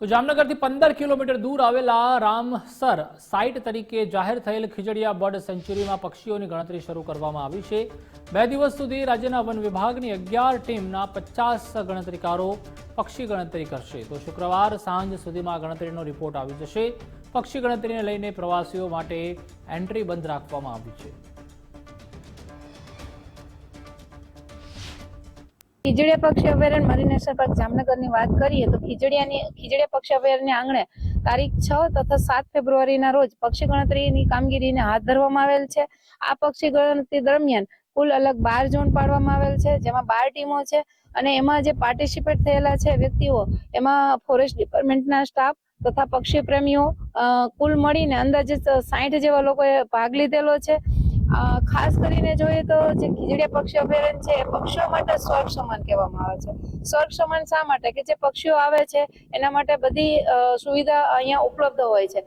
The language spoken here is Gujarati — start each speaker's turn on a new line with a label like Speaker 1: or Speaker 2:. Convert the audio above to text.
Speaker 1: તો જામનગરથી પંદર કિલોમીટર દૂર આવેલા રામસર સાઇટ તરીકે જાહેર થયેલ ખીજડીયા બર્ડ સેન્ચ્યુરીમાં પક્ષીઓની ગણતરી શરૂ કરવામાં આવી છે. બે દિવસ સુધી રાજ્યના વન વિભાગની અગિયાર ટીમના પચાસ ગણતરીકારો પક્ષી ગણતરી કરશે. તો શુક્રવાર સાંજ સુધીમાં ગણતરીનો રિપોર્ટ આવી જશે. પક્ષી ગણતરીને લઈને પ્રવાસીઓ માટે એન્ટ્રી બંધ રાખવામાં આવી છે.
Speaker 2: ખીજડીયા પક્ષી અભયારણ્ય મરીન નેશનલ પાર્ક જામનગરની વાત કરીએ તો ખીજડીયાની, ખીજડીયા પક્ષી અભયારણ્ય આંગણે તારીખ છ તથા સાત ફેબ્રુઆરીના રોજ પક્ષી ગણતરીની કામગીરીને હાથ ધરવામાં આવેલ છે. આ પક્ષી ગણતરી દરમિયાન કુલ અલગ બાર ઝોન પાડવામાં આવેલ છે, જેમાં બાર ટીમો છે અને એમાં જે પાર્ટિસિપેટ થયેલા છે વ્યક્તિઓ, એમાં ફોરેસ્ટ ડિપાર્ટમેન્ટના સ્ટાફ તથા પક્ષી પ્રેમીઓ કુલ મળીને અંદાજે સાઠ જેવા લોકોએ ભાગ લીધેલો છે. ખાસ કરીને જોઈએ તો જે ખીજડીયા પક્ષી અભયારણ્ય છે, એ પક્ષીઓ માટે સ્વર્ગ સમાન કહેવામાં આવે છે. સ્વર્ગ સમાન શા માટે? કે જે પક્ષીઓ આવે છે, એના માટે બધી સુવિધા અહીંયા ઉપલબ્ધ હોય છે.